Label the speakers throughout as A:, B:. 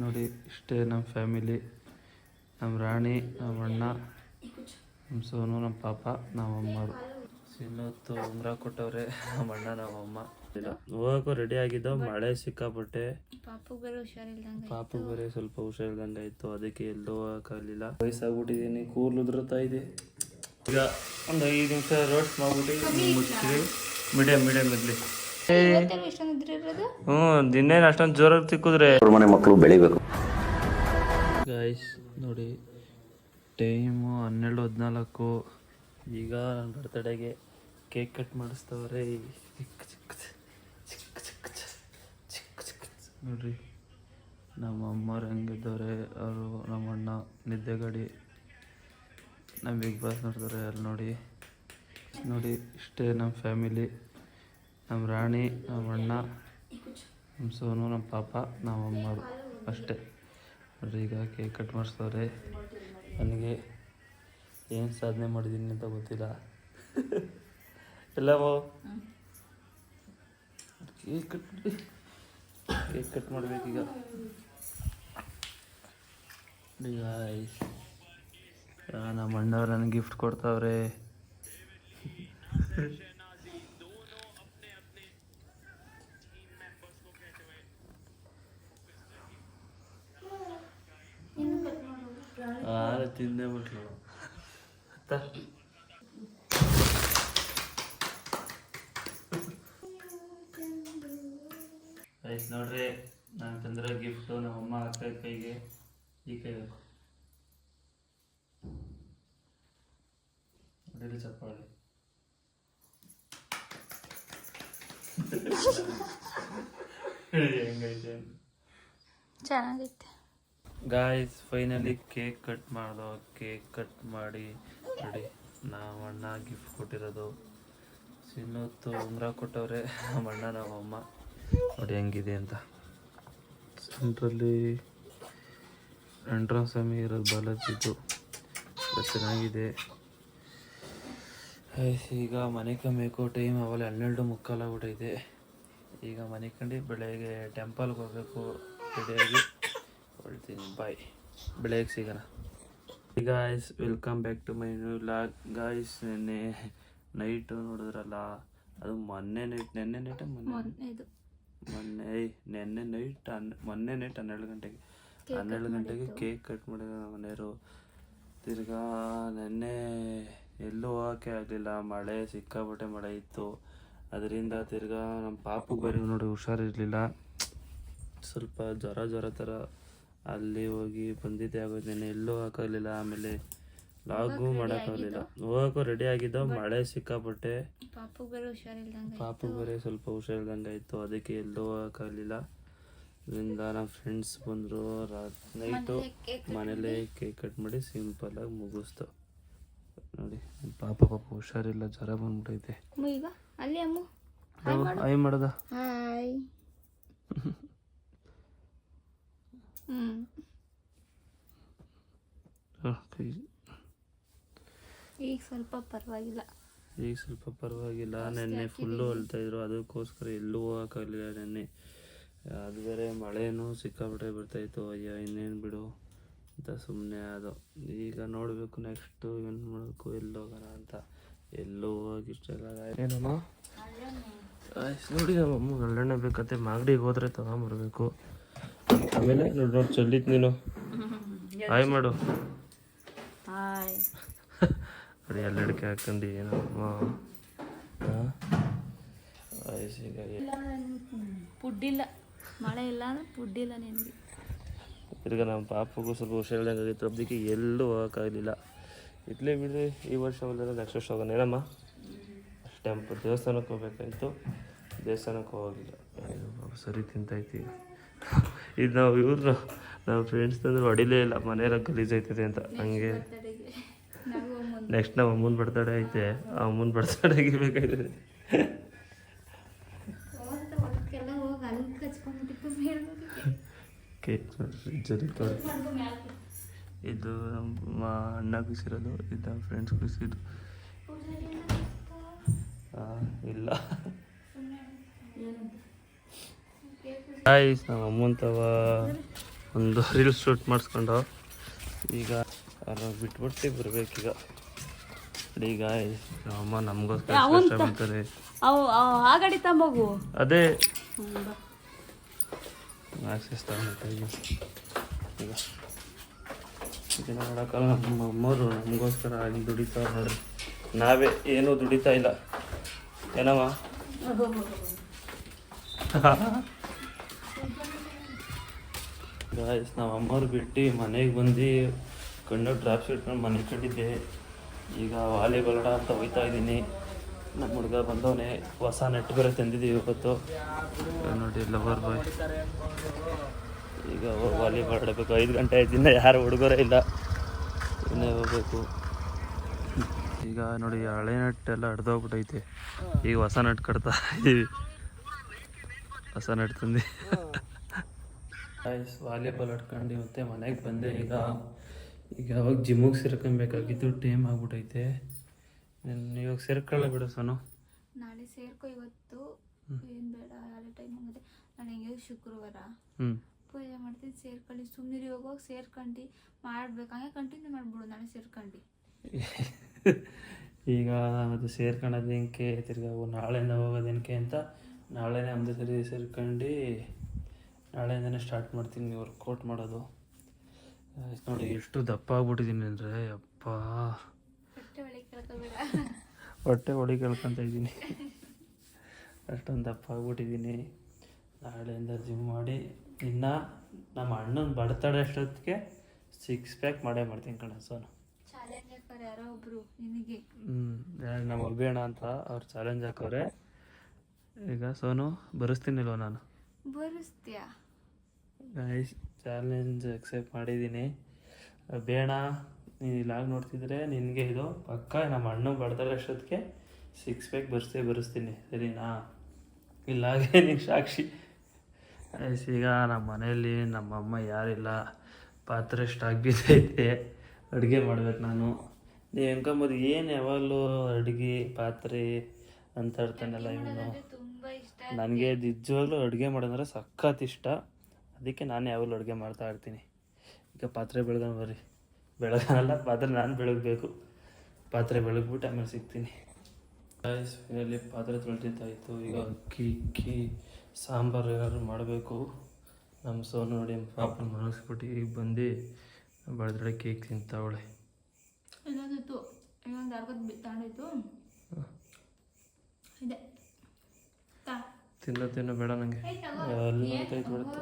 A: ನೋಡಿ ಇಷ್ಟೇ ನಮ್ಮ ಫ್ಯಾಮಿಲಿ. ನಮ್ಮ ರಾಣಿ ನಮ್ಮ ಅಣ್ಣ ನಮ್ಮ ಸೋನು ನಮ್ಮ ಪಾಪ ನಮ್ಮ ಅಮ್ಮರು. ಇನ್ನೊತ್ತು ಉಂಗ್ರ ಕೊಟ್ಟವ್ರೆ ನಮ್ಮ ಅಣ್ಣ ನಮ್ಮ ಅಮ್ಮ. ಇಲ್ಲ ಹೋಗಕ್ಕೂ ರೆಡಿ ಆಗಿದ್ದೋ ಮಳೆ ಸಿಕ್ಕಾಪಟ್ಟೆ.
B: ಪಾಪು ಬೇರೆ
A: ಸ್ವಲ್ಪ ಹುಷಾರಿಲ್ದಂಗೆ ಇತ್ತು ಅದಕ್ಕೆ ಎಲ್ಲೂ ಹೋಗಕ್ಕಾಗಲಿಲ್ಲ ವಯಸ್ಸಾಗ್ಬಿಟ್ಟಿದ್ದೀನಿ ಕೂದಲು ಉದುರುತ್ತಾ ಇದೆ. ಈಗ ಒಂದು ಐದು ನಿಮಿಷ ರೋಸ್ಟ್ ಮಾಡ್ಬಿಟ್ಟು ಮುಚ್ಚಿರಿ ಮೀಡಿಯಮ್ ಮೀಡಿಯಮ್ ಇರಲಿ. ಹ್ಞೂ ದಿನೇನು ಅಷ್ಟೊಂದು ಜೋರಾಗಿ ತಿಕ್ಕಿದ್ರೆ.
C: ಮನೆ ಮಕ್ಕಳು ಬೆಳಿಬೇಕು.
A: ಗಾಯ್ಸ್ ನೋಡಿ ಟೈಮು ಹನ್ನೆರಡು ಹದಿನಾಲ್ಕು. ಈಗ ನನ್ನ ಬರ್ತಡೆಗೆ ಕೇಕ್ ಕಟ್ ಮಾಡಿಸ್ತವ್ರೆ. ಚಿಕ್ಕ ಚಿಕ್ಕ ಚಿಕ್ಕ ಚಿಕ್ಕ ಚಿಕ್ಕ ಚಿಕ್ಕ ನೋಡ್ರಿ ನಮ್ಮ ಅಮ್ಮವ್ರು ಹೆಂಗಿದ್ದವ್ರೆ ಅವರು ನಮ್ಮ ಅಣ್ಣ ನಿದ್ದೆಗಡಿ ನಮ್ಮ ಬಿಗ್ ಬಾಸ್ ನೋಡ್ತಾರೆ ಅಲ್ಲಿ ನೋಡಿ. ನೋಡಿ ಇಷ್ಟೇ ನಮ್ಮ ಫ್ಯಾಮಿಲಿ ನಮ್ಮ ರಾಣಿ ನಮ್ಮ ಅಣ್ಣ ನಮ್ಮ ಸೋನು ನಮ್ಮ ಪಾಪ ನಮ್ಮ ಅಮ್ಮರು. ಅಷ್ಟೇ. ನೋಡ್ರಿ, ಈಗ ಕೇಕ್ ಕಟ್ ಮಾಡಿಸ್ತವ್ರೆ ನನಗೆ ಏನು ಸಾಧನೆ ಮಾಡಿದ್ದೀನಿ ಅಂತ ಗೊತ್ತಿಲ್ಲ. ಎಲ್ಲವೋ ಕೇಕ್ ಕಟ್ ಕೇಕ್ ಕಟ್ ಮಾಡಬೇಕೀಗ ನಮ್ಮ ಅಣ್ಣವ್ರು ನನಗೆ ಗಿಫ್ಟ್ ಕೊಡ್ತಾವ್ರೆ. ತಿಂದೇ ಅತ್ತ ಆಯ್ತು ನೋಡ್ರಿ ನಾನು ತಂದಿರೋ ಗಿಫ್ಟು ನಮ್ಮ ಅಮ್ಮ ಅಕ್ಕ ಕೈಗೆ ಈ ಕೈ ಬೇಕು ಹೊಡಿಲಿ ಚಪ್ಪಾಳೆ. ಹೆಂಗೈತೆ.
B: ಚೆನ್ನಾಗೈತೆ.
A: ಗಾಯ್ಸ್ ಫೈನಲಿ ಕೇಕ್ ಕಟ್ ಮಾಡ್ದೋ ಕೇಕ್ ಕಟ್ ಮಾಡಿ ನೋಡಿ ನಾವು ಅಣ್ಣ ಗಿಫ್ಟ್ ಕೊಟ್ಟಿರೋದು. ಇನ್ನೊತ್ತು ಉಂಗ್ರ ಕೊಟ್ಟವ್ರೆ ನಮ್ಮ ಅಣ್ಣ ನಮ್ಮ ಅಮ್ಮ. ನೋಡಿ ಹೆಂಗಿದೆ ಅಂತ. ಸೆಂಟ್ರಲ್ಲಿ ರಂಡ್ರ ಸ್ವಾಮಿ ಇರೋದು ಬಾಲಾಜಿದ್ದು ಚೆನ್ನಾಗಿದೆ. ಈಗ ಮನೆ ಕಮ್ಮಿಬೇಕು ಟೈಮ್ ಅವಲ್ಲ ಹನ್ನೆರಡು ಮುಕ್ಕಾಲಾಗ್ಬಿಟ್ಟೈತೆ ಈಗ ಮನೆ ಕಂಡು ಬೆಳಗ್ಗೆ ಟೆಂಪಲ್ಗೆ ಹೋಗಬೇಕು ರೆಡಿಯಾಗಿ ಹೊಳ್ತೀನಿ ಬಾಯ್ ಬೆಳಗ್ಗೆ ಸಿಗೋಣ. Guys welcome back to my new vlog guys ನೆನ್ನೆ ನೈಟು ನೋಡಿದ್ರಲ್ಲ ಅದು ಮೊನ್ನೆ ನೈಟ್ ನೆನ್ನೆ ನೈಟ ಮೊನ್ನೆ?
B: ಮೊನ್ನೆ
A: ನೆನ್ನೆ ನೈಟ್ ಹನ್ ಮೊನ್ನೆ ನೈಟ್ ಹನ್ನೆರಡು ಗಂಟೆಗೆ. ಹನ್ನೆರಡು ಗಂಟೆಗೆ ಕೇಕ್ ಕಟ್ ಮಾಡಿದ ನಮ್ಮ ಮನೆಯವರು. ತಿರ್ಗಾ ನೆನ್ನೆ ಎಲ್ಲೂ ಹೋಗೋಕ್ಕೆ ಆಗಲಿಲ್ಲ. ಮಳೆ ಸಿಕ್ಕಾಪಟ್ಟೆ ಮಳೆ ಇತ್ತು. ಅದರಿಂದ ತಿರ್ಗಾ ನಮ್ಮ ಪಾಪು ಬರೀ ನೋಡಿ ಹುಷಾರಿರಲಿಲ್ಲ. ಸ್ವಲ್ಪ ಜ್ವರ ಜ್ವರ ಥರ ಅಲ್ಲಿ ಹೋಗಿ ಬಂದಿದ್ದೆ ಆಗೋದೇನೆ ಎಲ್ಲೂ ಹಾಕಲಿಲ್ಲ ಆಮೇಲೆ ಲಾಗು ಮಾಡೋಕ್ಕಾಗಲಿಲ್ಲ ಹೋಗೋಕ್ಕೂ ರೆಡಿ ಆಗಿದ್ದೋ? ಮಳೆ ಸಿಕ್ಕಾಪಟ್ಟೆ.
B: ಪಾಪು ಬೇರೆ
A: ಸ್ವಲ್ಪ ಹುಷಾರಿಲ್ದಂಗೆ ಆಯಿತು. ಅದಕ್ಕೆ ಎಲ್ಲೂ ಹಾಕಲಿಲ್ಲ ಅದರಿಂದ ನಮ್ಮ ಫ್ರೆಂಡ್ಸ್ ಬಂದರು. ನೈಟು ಮನೇಲೇ ಕೇಕ್ ಕಟ್ ಮಾಡಿ? ಸಿಂಪಲಾಗಿ ಮುಗಿಸ್ತು. ನೋಡಿ ಪಾಪ ಪಾಪ ಹುಷಾರಿಲ್ಲ ಜ್ವರ ಬಂದ್ಬಿಟ್ಟೈತೆ
B: ಅಮ್ಮ ಈಗ ಈಗ ಸ್ವಲ್ಪ ಪರವಾಗಿಲ್ಲ.
A: ಈಗ ಸ್ವಲ್ಪ ಪರವಾಗಿಲ್ಲ. ನೆನ್ನೆ ಫುಲ್ಲು ಅಳ್ತಾ ಇದ್ರು. ಅದಕ್ಕೋಸ್ಕರ ಎಲ್ಲೂ ಹೋಗೋಕ್ಕಾಗಲಿಲ್ಲ ನೆನ್ನೆ. ಅದು ಬೇರೆ ಮಳೆನೂ ಸಿಕ್ಕಾಪಟ್ಟೆ ಬರ್ತಾಯಿತ್ತು. ಅಯ್ಯೋ ಇನ್ನೇನು ಬಿಡು. ಅಂತ ಸುಮ್ಮನೆ ಅದು. ಈಗ ನೋಡಬೇಕು ನೆಕ್ಸ್ಟು ಏನು ಮಾಡಬೇಕು ಎಲ್ಲಿ ಹೋಗೋಣ ಅಂತ. ಎಲ್ಲೂ ಹೋಗಿ ಏನಮ್ಮ? ನೋಡಿ ನಮ್ಮ ಅಮ್ಮಗೆ ಅಲ್ಲಣ್ಣ ಬೇಕಂತೆ ಮಾಗಡಿಗೆ ಹೋದ್ರೆ ತಗೊಂಬರ್ಬೇಕು. ಆಮೇಲೆ ನೋಡಿ ನೋಡಿ ಚೆಲ್ಲಿತ್ ನೀನು. ಹಾಯ್ ಮಾಡು.
B: ಹಾಯ್.
A: ಅದು ಎಲ್ಲ ಅಡಿಕೆ ಹಾಕೊಂಡು ಈಗ
B: ಪುಡ್ಡಿಲ್ಲ. ಮಳೆ ಇಲ್ಲ ಅಂದ್ರೆ ಪುಡ್ಡಿಲ್ಲ ನಿನಗೆ.
A: ತಿರ್ಗ ನಮ್ಮ ಪಾಪಗೂ ಸ್ವಲ್ಪ ಹುಷಾರಿಲ್ದಂಗೆ ಆಗಿತ್ತು ಅದಕ್ಕೆ ಎಲ್ಲೂ ಹೋಗೋಕ್ಕಾಗಲಿಲ್ಲ. ಇಟ್ಲೇ ಬಿಡ್ರಿ ಈ ವರ್ಷ ಹೋಗಲಿಲ್ಲ ನೆಕ್ಸ್ಟ್ ವರ್ಷ ಹೋಗೋಣ. ಏನಮ್ಮ? ಟೆಂಪಲ್ ದೇವಸ್ಥಾನಕ್ಕೆ ಹೋಗ್ಬೇಕಾಯ್ತು. ದೇವಸ್ಥಾನಕ್ಕೆ ಹೋಗಿಲ್ಲ. ಸರಿ ತಿಂತೈತಿ ಇದು ನಾವು ಇವ್ರು ನಾವು ಫ್ರೆಂಡ್ಸ್ ತಂದ್ರೆ ಹೊಡಿಲೇ ಇಲ್ಲ. ಮನೆಯಲ್ಲ ಗಲೀಜಾಯ್ತದೆ ಅಂತ. ಹಂಗೆ ನೆಕ್ಸ್ಟ್ ನಾವು ಅಮ್ಮನ ಬರ್ತಡೇ ಐತೆ. ಆ ಅಮ್ಮನ
B: ಬರ್ತಾಡೆ ಆಗಿರ್ಬೇಕಾಯ್ತದೆ
A: ಕೇಕ್ ಇದು ನಮ್ಮ ಅಣ್ಣ ಕುಸಿರೋದು ಇದು ನಮ್ಮ ಫ್ರೆಂಡ್ಸ್ ಕುಸಿದು ಇಲ್ಲ. ಆಯ್ಸ್ ನಮ್ಮ ಅಮ್ಮಂತವ ಒಂದು ರೀಲ್ ಶೂಟ್ ಮಾಡಿಸ್ಕೊಂಡು ಈಗ ಅವ್ರು ಬಿಟ್ಬಿಟ್ಟು ಬರ್ಬೇಕೀಗ. ಈಗ ಅಮ್ಮ ನಮಗೋಸ್ಕರ ಕಷ್ಟ
B: ಅವು ಆ ಗಾಡಿ ತಂಬೋಗು
A: ಅದೇ. ಆಕ್ಸೆಸ್ ಈಗ. ಇದನ್ನ ಮಾಡೋಕ್ಕಲ್ಲ ನಮ್ಮ ಅಮ್ಮವರು ನಮಗೋಸ್ಕರ ಆಗಿ ದುಡಿತಾವ್ರು ನೋಡ್ರಿ ನಾವೇ ಏನೂ ದುಡಿತಾ ಇಲ್ಲ. ಏನಮ್ಮ? ಗಾಯ್ಸ್ ನಾವು ಅಮ್ಮವ್ರು ಬಿಟ್ಟು ಮನೆಗೆ ಬಂದು ಕಣ್ಣು ಡ್ರಾಪ್ ಇಟ್ಕೊಂಡು ಮನೆ ಕಂಡಿದ್ದೆ ಈಗ ವಾಲಿ ಆಡ ಅಂತ ಹೋಯ್ತಾ ಇದ್ದೀನಿ. ನಮ್ಮ ಹುಡುಗ ಬಂದವನೇ ಹೊಸ ನೆಟ್ ಬೇರೆ ತಂದಿದ್ದೀವಿ ಇವತ್ತು. ನೋಡಿ ಲವರ್ ಬಾಯ್ ಈಗ ವಾಲಿಬಾಲ್ ಆಡಬೇಕು. ಐದು ಗಂಟೆ ಆಯ್ತಿಂದ ಯಾರು ಹುಡುಗರೇ ಇಲ್ಲ. ಇನ್ನೇ ಹೋಗ್ಬೇಕು. ಈಗ ನೋಡಿ ಹಳೆ ನೆಟ್ ಎಲ್ಲ ಹಡ್ದೋಗ್ಬಿಟ್ಟೈತೆ ಈಗ ಹೊಸ ನೆಟ್ ಕಟ್ತಾ ಇದ್ದೀವಿ ಹೊಸ ನೆಟ್ ತಂದು. ಆಯ್ಸ್ ವಾಲಿಬಾಲ್ ಆಡ್ಕೊಂಡು ಮತ್ತೆ ಮನೆಗೆ ಬಂದೆ. ಈಗ ಈಗ ಅವಾಗ ಜಿಮ್ಮಿಗೆ ಸೇರ್ಕೊಬೇಕಾಗಿತ್ತು ಟೈಮ್ ಆಗ್ಬಿಟ್ಟೈತೆ ನೀನು ಇವಾಗ ಸೇರ್ಕೊಳ್ಳ ಬಿಡು ಸನು.
B: ನಾಳೆ ಸೇರ್ಕೊ ಇವತ್ತು. ಏನು ಬೇಡ ಯಾರೇ ಟೈಮ್ ಆಗುತ್ತೆ ನಾನು ಹೆಂಗೆ ಶುಕ್ರವಾರ? ಪೂಜೆ ಮಾಡ್ತೀನಿ ಸೇರ್ಕೊಳ್ಳಿ. ಸುಮ್ಮನೆ ಇವಾಗ ಹೋಗಿ ಸೇರ್ಕೊಂಡು. ಮಾಡ್ಬೇಕು. ಹಂಗೆ ಕಂಟಿನ್ಯೂ ಮಾಡ್ಬಿಡು ನಾಳೆ ಸೇರ್ಕೊಂಡು.
A: ಈಗ ಅದು ಸೇರ್ಕೊಳ್ಳೋದೇನಕ್ಕೆ ತಿರ್ಗಾ ನಾಳೆನೇ ನಾಳೆಯಿಂದ ಹೋಗೋದು ಏನಕ್ಕೆ ಅಂತ ನಾಳೆನೇ ಒಂದೇ ಸರಿ ಸೇರ್ಕೊಂಡು. ನಾಳೆಯಿಂದನೇ ಸ್ಟಾರ್ಟ್ ಮಾಡ್ತೀನಿ ವರ್ಕೌಟ್ ಮಾಡೋದು. ನೋಡಿ. ಎಷ್ಟು ದಪ್ಪ ಆಗ್ಬಿಟ್ಟಿದ್ದೀನಿ ಅಂದರೆ ಅಪ್ಪ.
B: ಹೊಟ್ಟೆ
A: ಹೊಡಿ ಕೇಳ್ಕೊತ ಇದ್ದೀನಿ. ಅಷ್ಟೊಂದು ದಪ್ಪ ಆಗ್ಬಿಟ್ಟಿದ್ದೀನಿ ನಾಳೆಯಿಂದ ಜಿಮ್ ಮಾಡಿ ಇನ್ನು ನಮ್ಮ ಅಣ್ಣನ ಬರ್ತಡೆ ಅಷ್ಟೊತ್ತಿಗೆ ಸಿಕ್ಸ್ ಪ್ಯಾಕ್ ಮಾಡೇ ಮಾಡ್ತೀನಿ ಕಣ ಸೋನು.
B: ಚಾಲೆಂಜ್ ಹಾಕೋರು ಯಾರೋ ಒಬ್ರು ನಿನಗೆ.
A: ಹ್ಞೂ ನಮ್ಮ ಅಭಿಯಣ ಅಂತ ಅವ್ರು ಚಾಲೆಂಜ್ ಹಾಕೋರೆ ಈಗ ಸೋನು ಬರೆಸ್ತೀನಿಲ್ವ ನಾನು?
B: ಬರಿಸ್ತೀಯಾ?
A: ಗೈಸ್ ಚಾಲೆಂಜ್ ಅಕ್ಸೆಪ್ಟ್ ಮಾಡಿದ್ದೀನಿ. ಬೇಡ ನೀನು ಇಲ್ಲಾಗ ನೋಡ್ತಿದ್ರೆ ನಿನಗೆ ಇದು ಪಕ್ಕ ನಮ್ಮ ಅಣ್ಣ ಬಡ್ದಾಗ ಅಷ್ಟೊತ್ತಿಗೆ ಸಿಕ್ಸ್ ಪ್ಯಾಕ್ ಬರ್ಸೇ ಬರೆಸ್ತೀನಿ ಸರಿನಾ? ಇಲ್ಲಾಗೆ ನೀನು ಸಾಕ್ಷಿ. ಗೈಸ್ ಈಗ ನಮ್ಮ ಮನೆಯಲ್ಲಿ ನಮ್ಮ ಅಮ್ಮ ಯಾರಿಲ್ಲ ಪಾತ್ರೆ ಸ್ಟಾಕ್ ಬಿದ್ದೈತೆ ಅಡುಗೆ ಮಾಡ್ಬೇಕು ನಾನು. ನೀವು ಹೆಂಗಂಬೋದು ಏನು ಯಾವಾಗಲೂ ಅಡುಗೆ ಪಾತ್ರೆ ಅಂತ ಹೇಳ್ತಾನಲ್ಲ ಇವನು. ನನಗೆ ನಿಜವಾಗ್ಲೂ ಅಡುಗೆ ಮಾಡೋದಂದ್ರೆ ಸಖತ್ ಇಷ್ಟ. ಅದಕ್ಕೆ ನಾನು ಯಾವಾಗಲೂ ಅಡುಗೆ ಮಾಡ್ತಾ ಇರ್ತೀನಿ. ಈಗ ಪಾತ್ರೆ ಬೆಳಗಾನ ಬರ್ರಿ ಬೆಳಗಾನಲ್ಲ ಪಾತ್ರೆ ನಾನು ಬೆಳಗಬೇಕು. ಪಾತ್ರೆ ಬೆಳಗ್ಬಿಟ್ಟು ಆಮೇಲೆ ಸಿಗ್ತೀನಿ. ಇಲ್ಲಿ ಪಾತ್ರೆ ತೊಳ್ದಿದ್ದಾಯಿತು. ಈಗ ಅಕ್ಕಿ ಅಕ್ಕಿ ಸಾಂಬಾರು ಏನಾದ್ರು ಮಾಡಬೇಕು. ನಮ್ಮ ಸೋನು ನೋಡಿ ಪಾಪನ ಮನಗಿಸ್ಬಿಟ್ಟು ಈಗ ಬಂದು ಬೆಳೆದ್ರೆ ಕೇಕ್ ತಿಂತಾವಳೆ.
B: ಇನ್ನೊಂದಿತ್ತು ಇನ್ನೊಂದು ಅರ್ಗದ ತಗೊಂಡಿತ್ತು ಇದೆ.
A: ತಿನ್ನೋ ತಿನ್ನೋ ಬೇಡ ನಂಗೆ.
B: ಏಯ್ ತಗೋ.
A: ಅಲ್ಲಿ
B: ಏನ್-
A: ನೋಯ್ತೈತೆ ಬಿಡುತ್ತೆ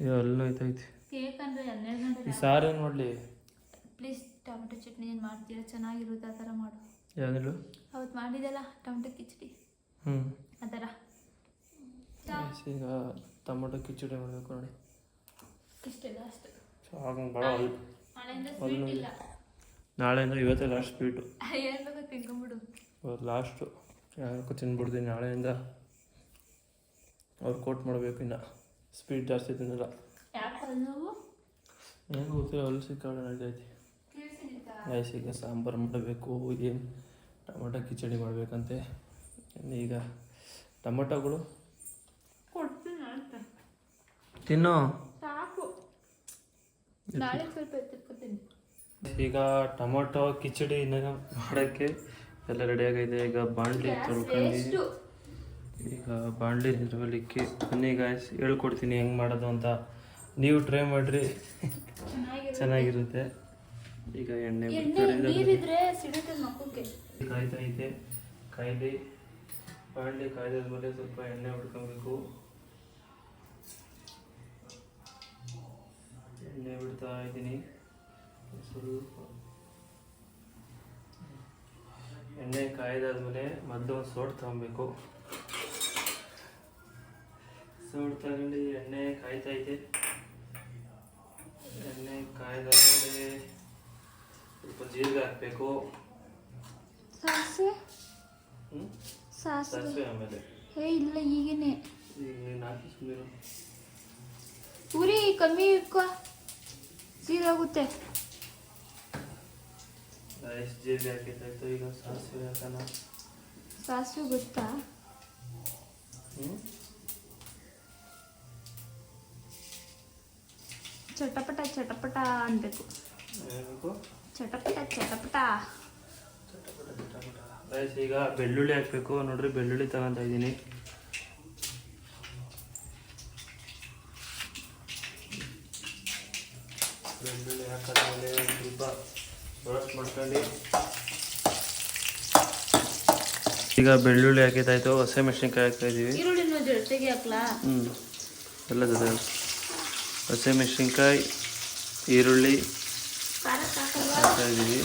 A: ಅಯ್ಯೋ ಅಲ್ಲಿ ನೋಯ್ತೈತೆ
B: ಕೇಕ್ ಅಂದ್ರೆ ಹನ್ನೆರಡು ಗಂಟೆ
A: ಈ ಸಾರು ಏನು ಮಾಡಲಿ?
B: ಪ್ಲೀಸ್ ಟೊಮೆಟೊ ಚಟ್ನಿ ಏನು ಮಾಡ್ತೀರಾ? ಚೆನ್ನಾಗಿರುತ್ತೆ ಆ ಥರ ಮಾಡು.
A: ಯಾವ್ದು
B: ಅವತ್ತು ಮಾಡಿದೆಲ್ಲ ಟೊಮೆಟೊ ಕಿಚಡಿ.
A: ಹ್ಞೂ
B: ಆ ಥರ.
A: ಈಗ ಟೊಮೆಟೊ ಕಿಚಡಿ ಮಾಡಬೇಕು ನೋಡಿ.
B: ಇಷ್ಟೇ ಲಾಸ್ಟ್.
A: ಸಾಕು ಭಾಳ
B: ಮಳೆಯಿಂದ ಸ್ವೀಟ್ ಇಲ್ಲ.
A: ನಾಳೆಯಿಂದ ಇವತ್ತೇ ಲಾಸ್ಟ್ ಸ್ವೀಟು ಇವತ್ತು ಲಾಸ್ಟು ಯಾಕೋ ತಿನ್ಬಿಡ್ತೀನಿ ನಾಳೆಯಿಂದ. ಅವ್ರು ಕೋಟ್ ಮಾಡಬೇಕು ಇನ್ನು. ಸ್ಪೀಡ್ ಜಾಸ್ತಿ ತಿನ್ನಲ್ಲ ಹೆಂಗೆ ಗೊತ್ತಿಲ್ಲ ಅಲ್ಲಿ ಸಿಕ್ಕಾಳೆ ನಡೀತೈತಿ ಗೈಸ್ ಈಗ ಸಾಂಬಾರು ಮಾಡಬೇಕು ಏನು ಟೊಮೊಟೊ ಕಿಚಡಿ ಮಾಡಬೇಕಂತೆ. ಈಗ ಟೊಮೊಟೊಗಳು. ತಿನ್ನೋ. ಈಗ ಟೊಮೊಟೊ ಕಿಚಡಿ ಇನ್ನ ಮಾಡೋಕ್ಕೆ ಎಲ್ಲ ರೆಡಿಯಾಗಿದೆ ಈಗ ಬಾಂಡ್ಲಿ ತೊಳ್ಕೊಂಡು ಈಗ ಬಾಣಲಿ ನಿರ್ವಲಿಕ್ಕೆ ಬನ್ನಿ ಗಾಯ್ಸ್ ಹೇಳ್ಕೊಡ್ತೀನಿ ಹೆಂಗೆ ಮಾಡೋದು ಅಂತ. ನೀವು ಟ್ರೈ ಮಾಡಿರಿ.
B: ಚೆನ್ನಾಗಿರುತ್ತೆ.
A: ಈಗ ಎಣ್ಣೆ ಕಾಯ್ತಾ ಐತೆ ಕಾಯ್ದೆ. ಬಾಣಲಿ ಕಾಯ್ದಾದ್ಮೇಲೆ ಸ್ವಲ್ಪ ಎಣ್ಣೆ ಬಿಡ್ಕೊಬೇಕು ಎಣ್ಣೆ ಬಿಡ್ತಾ ಇದ್ದೀನಿ. ಸ್ವಲ್ಪ ಎಣ್ಣೆ ಕಾಯ್ದಾದ್ಮೇಲೆ ಮೊದಲು ಒಂದು ಸೋಟ್ ತಗೊಬೇಕು. ಸೋಟ್ ತಗೊಂಡು ಎಣ್ಣೆ ಕಾಯ್ತಾ ಐತೆ ಎಣ್ಣೆ ಕಾಯ್ದಾದ್ಮೇಲೆ ಸ್ವಲ್ಪ ಜೀರಿಗೆ ಹಾಕಬೇಕು.
B: ಸಾಸಿವೆ? ಸಾಸಿವೆ.
A: ಆಮೇಲೆ.
B: ಏ ಇಲ್ಲ ಈಗೇನೆ.
A: ಈಗ ನಾಲ್ಕು ಸುಮ್ಮನೆ
B: ಉರಿ ಕಮ್ಮಿ ಇಟ್ಕೋ. ಸೀದಾಗುತ್ತೆ
A: ರೈಸ್ ಜೀರಿಗೆ ಹಾಕಿದ್ದಾಯ್ತು ಈಗ ಸಾಸಿವೆ ಹಾಕೋಣ.
B: ಸಾಸಿವೆ ಗೊತ್ತಾ?
A: ಹ್ಞೂ
B: ಚಟಪಟ ಚಟಪಟ ಅನ್ಬೇಕು.
A: ಹೇಳ್ಬೇಕು
B: ಚಟಪಟ ಚಟಪಟ.
A: ಗೈಸ್ ಈಗ ಬೆಳ್ಳುಳ್ಳಿ ಹಾಕಬೇಕು. ನೋಡ್ರಿ ಬೆಳ್ಳುಳ್ಳಿ ತಗೊಂತ ಇದ್ದೀನಿ. ಬೆಳ್ಳುಳ್ಳಿ ಹಾಕಿದ್ಮೇಲೆ ಸ್ವಲ್ಪ ಮಾಡ್ಕೊಂಡು. ಈಗ ಬೆಳ್ಳುಳ್ಳಿ ಹಾಕಿದ್ದಾಯ್ತು ಹಸಿಮೆಣಸಿನ್ಕಾಯಿ ಹಾಕ್ತಾ ಇದೀವಿ.
B: ಈರುಳ್ಳಿನ ಜೊತೆಗೆ ಹಾಕ್ಲಾ?
A: ಹ್ಞೂ ಎಲ್ಲ ಜೊತೆ ಹಸಿಮೆಣಸಿನ್ಕಾಯಿ ಈರುಳ್ಳಿ
B: ಖಾರ ಸಾಕಲ್ವಾ
A: ಹಾಕ್ತಾ ಇದ್ದೀವಿ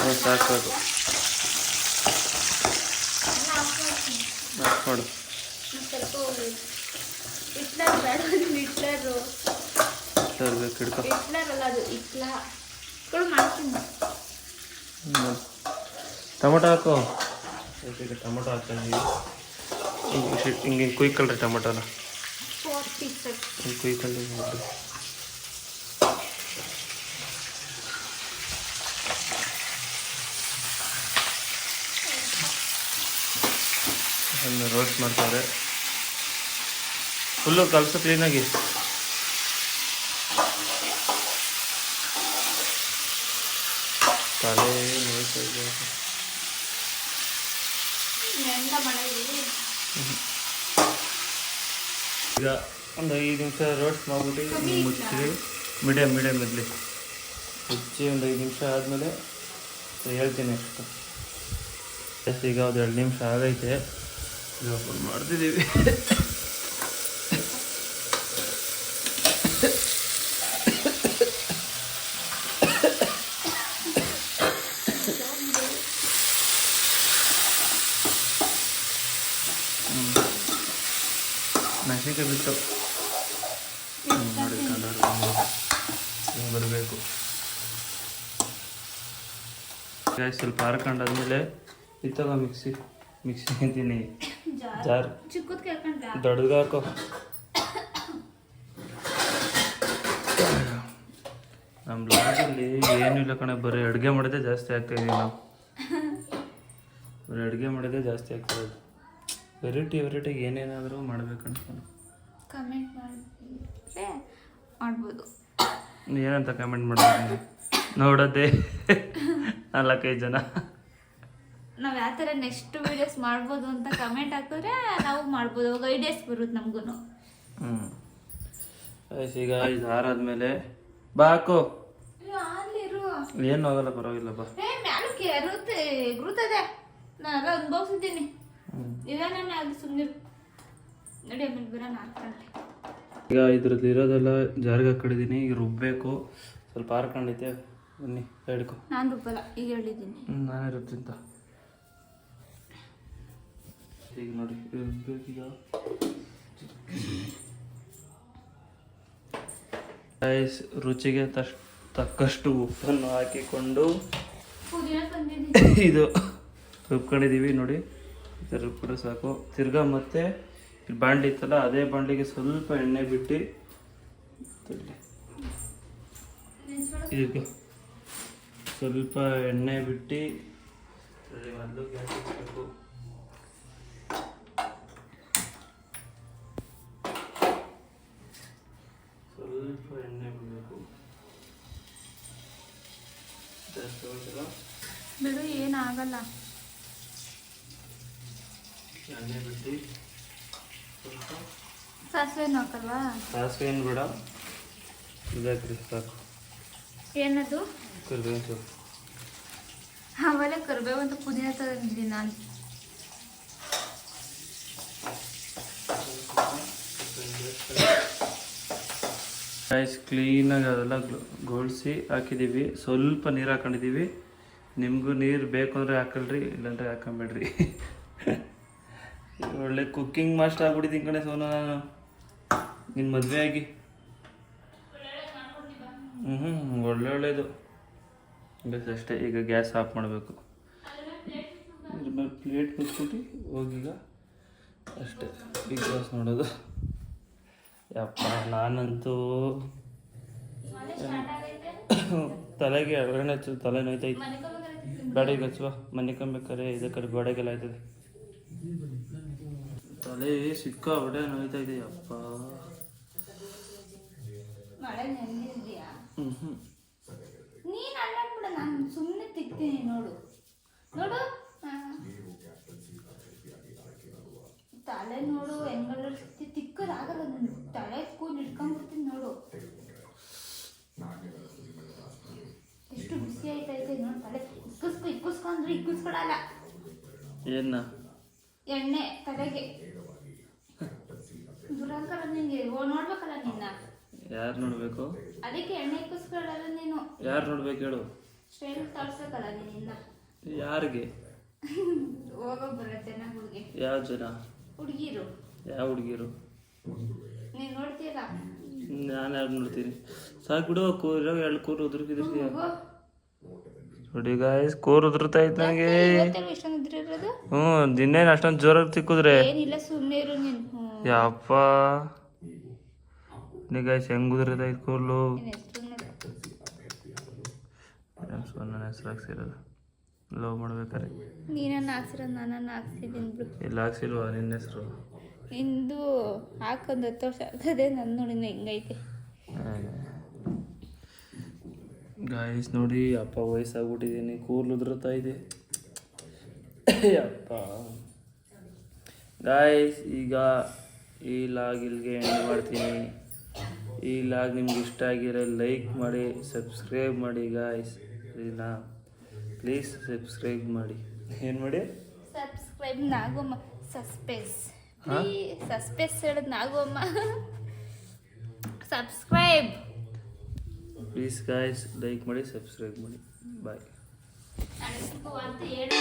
A: ಅದು ಸಾಕು
B: ಎಲ್ಲ ಹಾಕ್ಕೊಳ್ತೀನಿ.
A: ಹಾಕ್ ಮಾಡು ತರಬೇಕು ಹಿಡ್ಕೊ. ಟೊಮೊಟೊ ಹಾಕು. ಟೊಮೊಟೊ ಹಾಕ್ತಾ ಇದೀವಿ ಹಿಂಗೆ ಹಿಂಗೆ ಕುಯ್ಕಲ್ರಿ ಟೊಮೊಟೊನ. ನೋಡ್ರಿ ಅದನ್ನ ರೋಸ್ಟ್ ಮಾಡ್ತಾರೆ. ಫುಲ್ಲು ಕಲಸು ಕ್ಲೀನಾಗಿ ತಲೆ ಇದೆ.
B: ಮಾಡಿದ್ವಿ
A: ಈಗ ಒಂದು ಐದು ನಿಮಿಷ ರೋಸ್ಟ್ ಮಾಡ್ಬಿಟ್ಟು ಮುಚ್ಚಿರಿ ಮೀಡಿಯಮ್ ಮೀಡಿಯಮ್ ಇರಲಿ. ಮುಚ್ಚಿ ಒಂದು ಐದು ನಿಮಿಷ ಆದಮೇಲೆ ಹೇಳ್ತೀನಿ ಅಷ್ಟು. ಎಸ್ ಈಗ ಒಂದು ಎರಡು ನಿಮಿಷ ಆಗೈತೆ. ಓಪನ್ ಮಾಡ್ತಿದ್ದೀವಿ. ಮೆಣಸಿನ್ಕಾಯಿ ಬಿಟ್ಟು ಹ್ಮ್, ನೋಡಿ ಕಲರ್ ಹಿಂಗೆ ಬರಬೇಕು ಸ್ವಲ್ಪ ಹಾರ್ಕೊಂಡಾದ್ಮೇಲೆ ಇತ್ತಗ ಮಿಕ್ಸಿ ಮಿಕ್ಸಿ ಅಂತೀನಿ ಜಾರ್. ದೊಡ್ಡಗೆ ಹಾಕೋ. ನಮ್ಮ ಲಾಗಲ್ಲಿ ಏನೂ ಇಲ್ಲ ಕಣೆ ಬರೀ ಅಡುಗೆ ಮಾಡೋದೇ ಜಾಸ್ತಿ ಆಗ್ತಾ ಇದೀವಿ ನಾವು ಬರೀ ಅಡುಗೆ ಮಾಡೋದೇ ಜಾಸ್ತಿ ಆಗ್ತಾ ಇದೆ. ವೆರೈಟಿ ವೆರೈಟಿಗೆ ಏನೇನಾದರೂ ಮಾಡ್ಬೇಕು ಅನ್ಕೊಂಡು
B: ಕಮೆಂಟ್ ಮಾಡಿದ್ರೆ ಮಾಡ್ಬೋದು.
A: ಏನಂತ ಕಮೆಂಟ್ ಮಾಡೋದು ನೋಡೋದೇ ನಾಲ್ಕೈದು ಜನ.
B: ನಾವು ಯಾವ ಥರ ನೆಕ್ಸ್ಟ್ ವಿಡಿಯೋಸ್ ಮಾಡ್ಬೋದು ಅಂತ ಕಮೆಂಟ್ ಹಾಕಿದ್ರೆ ನಾವು ಮಾಡ್ಬೋದು. ಅವಾಗ ಐಡಿಯಾಸ್ ಬರುತ್ತೆ ನಮಗೂ
A: ಹ್ಞೂ ಆಯ್ತು ಈಗ ಇದು ಆರಾದ್ಮೇಲೆ ಬಾ ಹಾಕು. ಏನು ಆಗಲ್ಲ ಪರವಾಗಿಲ್ಲ ಬಾ.
B: ಏ ಮ್ಯಾಲಕ್ಕೆ ಎರುತ್ತೆ ಎಗ್ರುತ್ತದೆ ನಾನೆಲ್ಲ ಅನುಭವಿಸಿದ್ದೀನಿ ನಾನು ಅಲ್ಲಿ ಸುಮ್ಮನೆ ನಡಿ ಆಮೇಲೆ ಬರೋಣ ಹಾಕೊಂಡೆ
A: ಈಗ ಇದ್ರದ್ದು ಇರೋದೆಲ್ಲ ಜಾರಿಗೆ ಹಾಕೊಂಡಿದ್ದೀನಿ ಈಗ ರುಬ್ಬಬೇಕು ಸ್ವಲ್ಪ ಹಾರ್ಕೊಂಡೈತೆ ಬನ್ನಿ ಹೇಳ್ಕೊ
B: ನಾನು ರೂಪಲ್ಲ ಈಗ ಹೇಳಿದ್ದೀನಿ.
A: ಹ್ಞೂ ನಾನೇ ರುಬ್ತಿಂತ ಈಗ ನೋಡಿ ಬೇಕೀಗ ಗೈಸ್ ರುಚಿಗೆ ತಶ್ ತಕ್ಕಷ್ಟು ಉಪ್ಪನ್ನು ಹಾಕಿಕೊಂಡು ಇದು ರುಬ್ಕೊಂಡಿದ್ದೀವಿ ನೋಡಿ. ರುಬ್ಕೊಂಡ್ರೆ ಸಾಕು. ತಿರ್ಗಾ ಮತ್ತೆ ಈ ಬಾಂಡ್ಲಿ ಇತ್ತಲ್ಲ ಅದೇ ಬಾಂಡ್ಲಿಗೆ ಸ್ವಲ್ಪ ಎಣ್ಣೆ ಬಿಟ್ಟು ತಡ್ಲಿ. ಸ್ವಲ್ಪ ಎಣ್ಣೆ ಬಿಟ್ಟು ಮೊದಲು ಮೊದ್ಲು ಗ್ಯಾಸ್ ಇಡಬೇಕು ಸ್ವಲ್ಪ ಎಣ್ಣೆ ಬಿಡಬೇಕು.
B: ಬಿಡು ಏನಾಗಲ್ಲ.
A: ಎಣ್ಣೆ ಬಿಟ್ಟು. ಸ್ವಲ್ಪ.
B: ಸಾಸಿವೆ ಹಾಕಲ್ವಾ?
A: ಸಾಸಿವೆ ಏನು ಬೇಡ. ಇದಾಕ್ರಿ ಸಾಕು.
B: ಏನದು?
A: ಕರಿಬೇವಿನ ಸೊಪ್ಪು
B: ಆಮೇಲೆ ಕರಿಬೇವು ಅಂತ ಪುದೀನ ತಂದಿದ್ದೀನಿ ನಾನು
A: ರೈಸ್ ಕ್ಲೀನಾಗಿ ಅದೆಲ್ಲ ಗೋಳಿಸಿ ಹಾಕಿದ್ದೀವಿ ಸ್ವಲ್ಪ ನೀರು ಹಾಕೊಂಡಿದ್ದೀವಿ ನಿಮಗೂ ನೀರು ಬೇಕು ಅಂದರೆ ಹಾಕಲ್ರಿ, ಇಲ್ಲಾಂದರೆ ಹಾಕೊಂಬೇಡ್ರಿ. ಒಳ್ಳೆ ಕುಕ್ಕಿಂಗ್ ಮಾಸ್ಟರ್ ಆಗ್ಬಿಟ್ಟಿದ್ದೀನಿ ಕಣೆ ಸೋನು. ನಾನು ನಿನ್ನ ಮದುವೆ ಆಗಿ. ಹ್ಞೂ ಹ್ಞೂ ಒಳ್ಳೆ ಒಳ್ಳೇದು. ಬಸ್ ಅಷ್ಟೇ ಈಗ ಗ್ಯಾಸ್ ಆಫ್ ಮಾಡಬೇಕು. ಇದ್ರ ಮೇಲೆ ಪ್ಲೇಟ್ ಮುಚ್ಬಿಟ್ಟು ಹೋಗೀಗ ಅಷ್ಟೇ ಬಿಗ್ ಬಾಸ್ ನೋಡೋದು ಯಪ್ಪ ನಾನಂತೂ ತಲೆಗೆ ಎರಡನೇ ಹಚ್ಚು ತಲೆ ನೋಯ್ತೈತೆ. ಗಾಡಿಗೆ ಹಚ್ಚುವ? ಮನೆ ಕಂಬೇಕಾರೆ ಇದಕ್ಕೆ ಕಡೆ ಗೋಡೆಗೆಲ್ಲ ಆಯ್ತದೆ. ತಲೆ ಸಿಕ್ಕ ಹೊಡೆ ನೋಯ್ತಾ ಇದೆ ಅಪ್ಪ
B: ನೆಂದಿದ್ಯಾ
A: ಹ್ಞೂ ಹ್ಞೂ
B: ನಾನು ಸುಮ್ಮನೆ ತಿಕ್ತೀನಿ ನೋಡು. ನೋಡು. ತಲೆ ನೋಡು ಹೆಂಗಲ್ಲ ತಿಕ್ಕದಾಗಲ್ಲ ನಾನು ತಲೆ ಕೂದಲು ಇಟ್ಕೊಂಡ್ಬಿಡ್ತೀನಿ ನೋಡು. ಎಷ್ಟು ಬಿಸಿ ಆಯ್ತೈತೆ ನೋಡು ತಲೆ. ಇಕ್ಕಿಸ್ಕೊ ಇಕ್ಕಿಸ್ಕೊ ಅಂದ್ರೆ ಇಕ್ಕಿಸ್ಕೊಡಲ್ಲ.
A: ಏನ?
B: ಎಣ್ಣೆ ತಲೆಗೆ. ದುರಂಕಾರ ನಿಂಗೆ. ಓ ನೋಡ್ಬೇಕಲ್ಲ ನಿನ್ನ.
A: ಯಾರು ನೋಡಬೇಕು?
B: ಅದಕ್ಕೆ ಎಣ್ಣೆ ಇಕ್ಕಿಸ್ಕೊಳ್ಳಲ್ಲ ನೀನು.
A: ಯಾರು ನೋಡ್ಬೇಕು ಹೇಳು.
B: ತೋರ್ಸಕ್ಕಲ್ಲ
A: ಯಾರಿಗೆ?
B: ಜನ ಹುಡುಗಿ.
A: ಯಾವ ಜನ?
B: ಹುಡುಗಿರು.
A: ಯಾವ ಹುಡುಗಿರು?
B: ನೀನ್ ನೋಡ್ತೀಯಲ್ಲ?
A: ನಾನು ಯಾರು ನೋಡ್ತೀನಿ? ಸಾಕು ಬಿಡು ಕೂರ ಎರಡು ಕೂರು ಉದುರ್ಕಿದ್ರಿ. ನೋಡಿ ಗಾಯ್ಸ್ ಕೂರ್ ಉದುರ್ತಾ ಇತ್ತು ನನಗೆ ಹ್ಞೂ ದಿನೇನು ಅಷ್ಟೊಂದು ಜೋರಾಗಿ ತಿಕ್ಕಿದ್ರೆ?
B: ಏನಿಲ್ಲ ಸುಮ್ಮನೆ ಇರು ನೀನು.
A: ಯಪ್ಪ. ನೀ ಗಾಯ್ಸ್ ಹೆಂಗ್ ಉದುರ್ತಾ ಇತ್ತು ಕೂರ್ಲು?
B: ನೋಡು
A: ನನ್ನ ಹೆಸರು ಹಾಕ್ಸಿರೋದು. ಲವ್ ಮಾಡ್ಬೇಕಾರೆ
B: ನೀನನ್ನ ಹಾಕ್ಸಿರೋದು ನನ್ನನ್ನು ಹಾಕ್ಸಿದ್ದೀನಿ ಬಿಡು.
A: ಇಲ್ಲ ಹಾಕ್ಸಿಲ್ವಾ ನಿನ್ನ ಹೆಸರು?
B: ಇಂದು ಹಾಕೊಂದು ಹತ್ತು ವರ್ಷ ಆಗ್ತದೆ ನನ್ನ ನೋಡಿ ಹೆಂಗೈತೆ.
A: ಗಾಯ್ಸ್ ನೋಡಿ ಅಪ್ಪ ವಯಸ್ಸಾಗ್ಬಿಟ್ಟಿದ್ದೀನಿ ಕೂದಲು ಉದುರುತ್ತಾ ಇದೆ. ಅಪ್ಪ. ಗಾಯ್ಸ್ ಈಗ ಈ ಲಾಗ್ ಇಲ್ಲಿಗೆ ಎಂಡ್ ಮಾಡ್ತೀನಿ. ಈ ಲಾಗ್ ನಿಮ್ಗೆ ಇಷ್ಟ ಆಗಿರೋ ಲೈಕ್ ಮಾಡಿ ಸಬ್ಸ್ಕ್ರೈಬ್ ಮಾಡಿ ಗಾಯ್ಸ್ ಸರಿನಾ ಪ್ಲೀಸ್ ಸಬ್ಸ್ಕ್ರೈಬ್ ಮಾಡಿ. ಏನು ಮಾಡಿ?
B: ಸಬ್ಸ್ಕ್ರೈಬ್ ನಾಗಮ್ಮ. ಸಸ್ಪೆನ್ಸ್? ಸಸ್ಪೆನ್ಸ್ ಹೇಳೋದು Nagamma. Subscribe
A: please guys like ಮಾಡಿ ಸಬ್ಸ್ಕ್ರೈಬ್ ಮಾಡಿ. ಬಾಯ್
B: ಅಂತ ಹೇಳಿ.